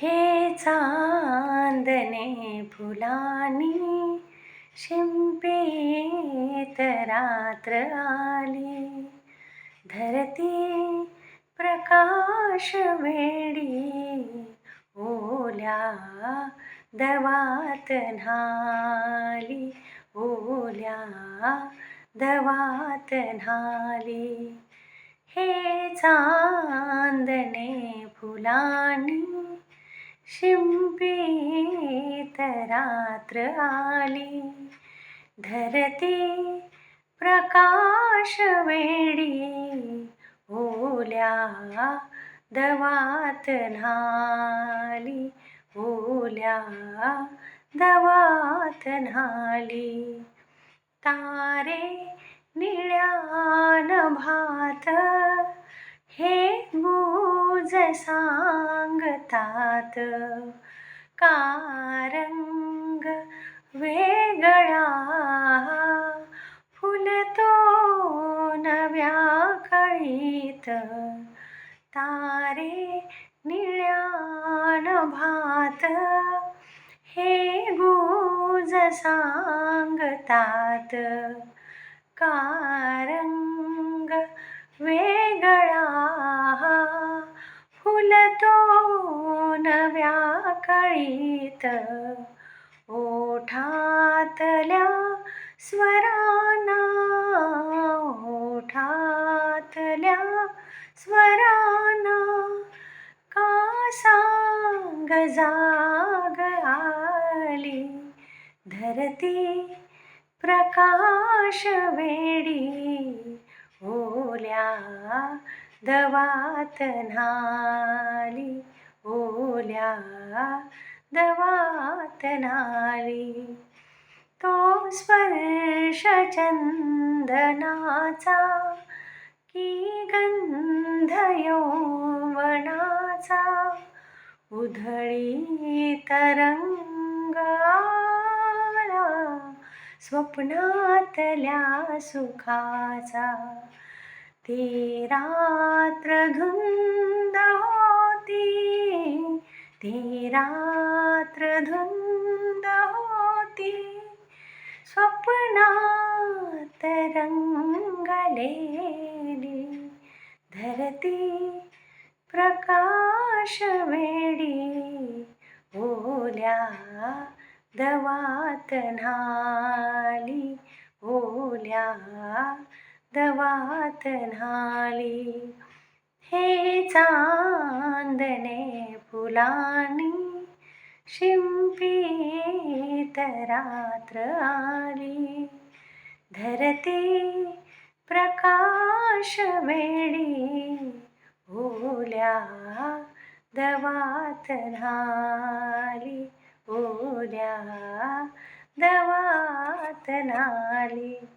हे चांदने फुलानी शिंपीत रात्र आली. धरती प्रकाश वेडी ओल्या दवात न्हाली. ओल्या दवात न्हाली. हे चांदने फुलानी शिंपीत रात्र आली. धरती प्रकाश वेडी ओल्या दवात न्हाली. ओल्या दवात न्हाली. तारे निळ्यान भात हे सांगतात. कारंग वेगळा फुलतो नव्या कळीत. तारे निळ्यान भात. हे गुज सांगतात. कारंग वेग तो नव्या कळीत. ओठातल्या स्वराना ओठातल्या स्वराना का सांग जाग आली? धरती प्रकाश वेडी ओल्या दवातनाली ओल्या दवातनाली तो स्पर्श चंदनाचा की गंध यौवनाचा उधळी तरंग स्वप्नातल्या सुखाचा तेरा रात्र धुंद होती ती रात्र धुंद होती. स्वप्नात रंगलेली धरती प्रकाश वेडी ओल्या दवात न्हाली ओल्या दवात न्हाली. हे चांदने फुलानी शिंपीत रात्र आली. धरती प्रकाश वेडी ओल्या दवात नाली ओल्या दवात नाली